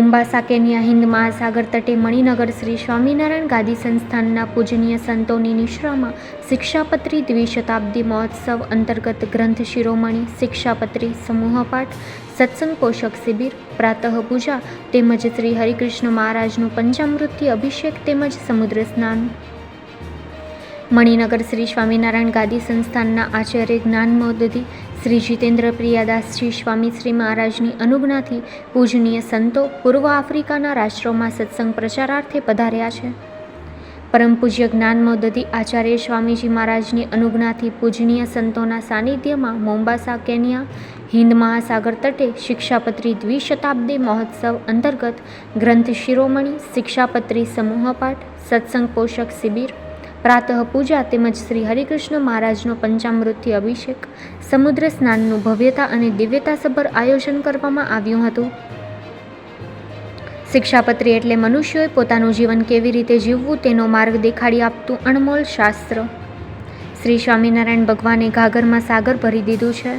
મોમ્બાસા Kenya Hind મહાસાગર તટે મણિનગર શ્રી સ્વામિનારાયણ ગાદી સંસ્થાનના પૂજનીય સંતોની નિશ્રામાં શિક્ષાપત્રી દ્વિશતાબ્દી મહોત્સવ અંતર્ગત ગ્રંથ શિરોમણી, શિક્ષાપત્રી સમૂહપાઠ સત્સંગ પોષક શિબિર, પ્રાતઃ પૂજા તેમજ શ્રી હરિકૃષ્ણ મહારાજનું પંચામૃત્ય અભિષેક તેમજ સમુદ્ર સ્નાન. મણિનગર શ્રી સ્વામિનારાયણ ગાદી સંસ્થાનના આચાર્ય જ્ઞાન મહોદધિ શ્રી જીતેન્દ્ર પ્રિયાદાસજી સ્વામી શ્રી મહારાજની અનુજ્ઞાથી પૂજનીય સંતો પૂર્વ આફ્રિકાના રાષ્ટ્રોમાં સત્સંગ પ્રચારાર્થે પધાર્યા છે. પરમ પૂજ્ય જ્ઞાન મહોદધિ આચાર્ય સ્વામીજી મહારાજની અનુજ્ઞાથી પૂજનીય સંતોના સાનિધ્યમાં મોમ્બાસા, કેન્યા હિન્દ મહાસાગર તટે શિક્ષાપત્રી દ્વિશતાબ્દી મહોત્સવ અંતર્ગત ગ્રંથ શિરોમણી, શિક્ષાપત્રી સમૂહપાઠ, સત્સંગ પોષક શિબિર પ્રાતઃ પૂજા તેમજ શ્રી હરિકૃષ્ણ મહારાજનો પંચામૃતથી અભિષેક, સમુદ્ર સ્નાનનું ભવ્યતા અને દિવ્યતાસભર આયોજન કરવામાં આવ્યું હતું. શિક્ષાપત્રી એટલે મનુષ્યોએ પોતાનું જીવન કેવી રીતે જીવવું તેનો માર્ગ દેખાડી આપતું અણમોલ શાસ્ત્ર. શ્રી સ્વામિનારાયણ ભગવાને ઘાઘરમાં સાગર ભરી દીધું છે.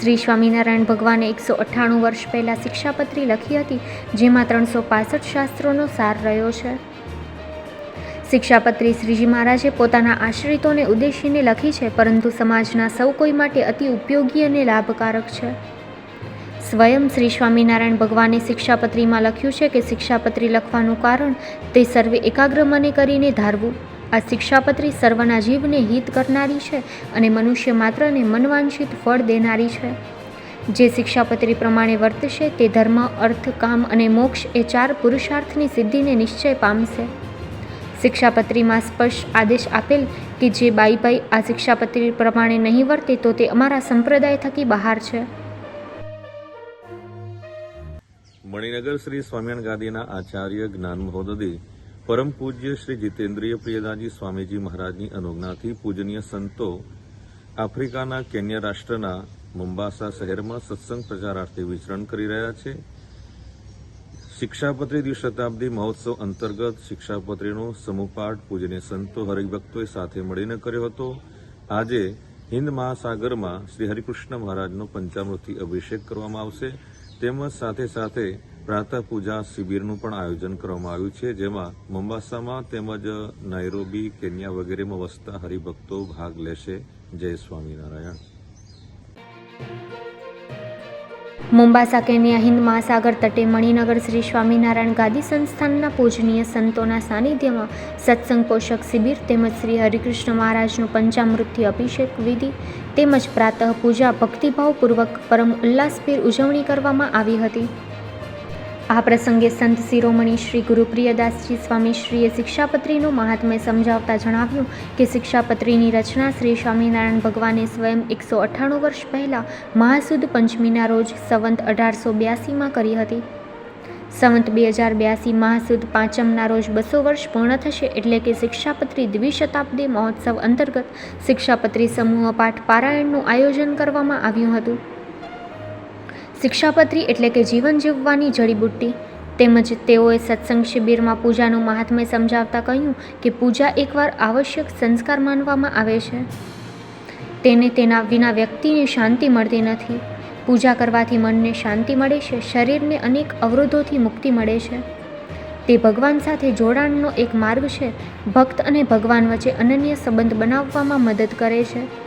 શ્રી સ્વામિનારાયણ ભગવાને એકસો અઠ્ઠાણું વર્ષ પહેલાં શિક્ષાપત્રી લખી હતી, જેમાં ત્રણસો પાસઠ શાસ્ત્રોનો સાર રહ્યો છે. શિક્ષાપત્રી શ્રીજી મહારાજે પોતાના આશ્રિતોને ઉદ્દેશીને લખી છે, પરંતુ સમાજના સૌ કોઈ માટે અતિ ઉપયોગી અને લાભકારક છે. સ્વયં શ્રી સ્વામિનારાયણ ભગવાને શિક્ષાપત્રીમાં લખ્યું છે કે શિક્ષાપત્રી લખવાનું કારણ તે સર્વે એકાગ્ર મને કરીને ધારવું. આ શિક્ષાપત્રી સર્વના જીવને હિત કરનારી છે અને મનુષ્ય માત્રને મનવાંછિત ફળ દેનારી છે. જે શિક્ષાપત્રી પ્રમાણે વર્તશે તે ધર્મ, અર્થ, કામ અને મોક્ષ એ ચાર પુરુષાર્થની સિદ્ધિને નિશ્ચય પામશે. શિક્ષાપત્રીમાં સ્પષ્ટ આદેશ આપેલ કે જે બાઈ બાઈ આ શિક્ષાપત્રી પ્રમાણે નહીં વર્તે તો તે અમારા સંપ્રદાય થકી બહાર છે. મણિનગર શ્રી સ્વામિનારાયણ ગાદીના આચાર્ય જ્ઞાન મહોદધિ પરમ પૂજ્ય શ્રી જીતેન્દ્રિય પ્રિયદાજી સ્વામીજી મહારાજની અનુજ્ઞાથી પૂજનીય સંતો આફ્રિકાના કેન્યા રાષ્ટ્રના મુંબાસા શહેરમાં સત્સંગ પ્રચારાર્થે વિચરણ કરી રહ્યા છે. શિક્ષાપત્રી દ્વિશતાબ્દી મહોત્સવ અંતર્ગત શિક્ષાપત્રીનો સમૂહપાઠ પૂજનીય સંતો હરિભક્તોએ સાથે મળીને કર્યો હતો. આજે હિન્દ મહાસાગરમાં શ્રી હરિકૃષ્ણ મહારાજનો પંચામૃતથી અભિષેક કરવામાં આવશે. તેમજ સાથે સાથે પ્રાતઃ પૂજા શિબિરનું પણ આયોજન કરવામાં આવ્યું છે, જેમાં મોમ્બાસામાં તેમજ નાયરોબી, કેન્યા વગેરેમાં વસતા હરિભક્તો ભાગ લેશે. જય સ્વામિનારાયણ. મોમ્બાસા કેન્યા હિન્દ મહાસાગર તટે મણિનગર શ્રી સ્વામિનારાયણ ગાદી સંસ્થાનના પૂજનીય સંતોના સાનિધ્યમાં સત્સંગ પોષક શિબિર તેમજ શ્રી હરિકૃષ્ણ મહારાજનું પંચામૃતથી અભિષેક વિધિ તેમજ પ્રાતઃ પૂજા ભક્તિભાવપૂર્વક પરમ ઉલ્લાસભેર ઉજવણી કરવામાં આવી હતી. આ પ્રસંગે સંત શિરોમણી શ્રી ગુરુપ્રિયદાસજી સ્વામીશ્રીએ શિક્ષાપત્રીનું મહાત્મ્ય સમજાવતા જણાવ્યું કે શિક્ષાપત્રીની રચના શ્રી સ્વામિનારાયણ ભગવાને સ્વયં એકસો અઠ્ઠાણું વર્ષ પહેલાં મહાસુદ પંચમીના રોજ સંવંત અઢારસો બ્યાસીમાં કરી હતી. સંવંત બે હજાર બ્યાસી મહાસુદ પાંચમના રોજ બસો વર્ષ પૂર્ણ થશે એટલે કે શિક્ષાપત્રી દ્વિશતાબ્દી મહોત્સવ અંતર્ગત શિક્ષાપત્રી સમૂહ પાઠ પારાયણનું આયોજન કરવામાં આવ્યું હતું. શિક્ષાપત્રી એટલે કે જીવન જીવવાની જડીબુટ્ટી. તેમજ તેઓએ સત્સંગ શિબિરમાં પૂજાનું મહાત્મ્ય સમજાવતા કહ્યું કે પૂજા એકવાર આવશ્યક સંસ્કાર માનવામાં આવે છે. તેને તેના વિના વ્યક્તિને શાંતિ મળતી નથી. પૂજા કરવાથી મનને શાંતિ મળે છે, શરીરને અનેક અવરોધોથી મુક્તિ મળે છે. તે ભગવાન સાથે જોડાણનો એક માર્ગ છે. ભક્ત અને ભગવાન વચ્ચે અનન્ય સંબંધ બનાવવામાં મદદ કરે છે.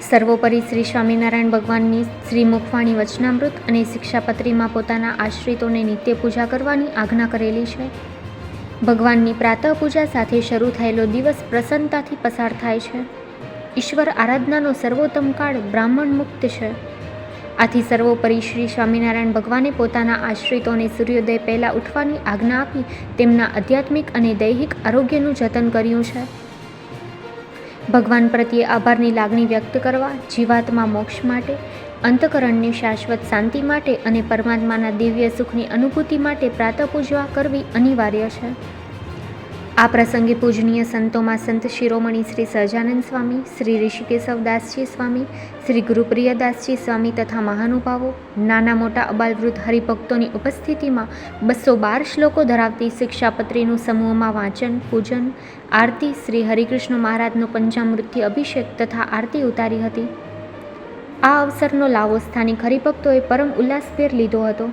સર્વોપરી શ્રી સ્વામિનારાયણ ભગવાનની શ્રી મુખવાણી વચનામૃત અને શિક્ષાપત્રીમાં પોતાના આશ્રિતોને નિત્ય પૂજા કરવાની આજ્ઞા કરેલી છે. ભગવાનની પ્રાતઃ પૂજા સાથે શરૂ થયેલો દિવસ પ્રસન્નતાથી પસાર થાય છે. ઈશ્વર આરાધનાનો સર્વોત્તમ કાળ બ્રાહ્મણ મુક્ત છે. આથી સર્વોપરી શ્રી સ્વામિનારાયણ ભગવાને પોતાના આશ્રિતોને સૂર્યોદય પહેલાં ઉઠવાની આજ્ઞા આપી તેમના આધ્યાત્મિક અને દૈહિક આરોગ્યનું જતન કર્યું છે. ભગવાન પ્રત્યે આભારની લાગણી વ્યક્ત કરવા, જીવાત્મા મોક્ષ માટે, અંતકરણની શાશ્વત શાંતિ માટે અને પરમાત્માના દિવ્ય સુખની અનુભૂતિ માટે પ્રાતઃ પૂજા કરવી અનિવાર્ય છે. આ પ્રસંગે પૂજનીય સંતોમાં સંત શિરોમણી શ્રી સહજાનંદ સ્વામી, શ્રી ઋષિકેશવદાસજી સ્વામી, શ્રી ગુરુપ્રિયદાસજી સ્વામી તથા મહાનુભાવો, નાના મોટા અબાલવૃદ્ધ હરિભક્તોની ઉપસ્થિતિમાં બસો બાર શ્લોકો ધરાવતી શિક્ષાપત્રીનું સમૂહમાં વાંચન, પૂજન, આરતી, શ્રી હરિકૃષ્ણ મહારાજનો પંચામૃતથી અભિષેક તથા આરતી ઉતારી હતી. આ અવસરનો લાવો સ્થાનિક હરિભક્તોએ પરમ ઉલ્લાસભેર લીધો હતો.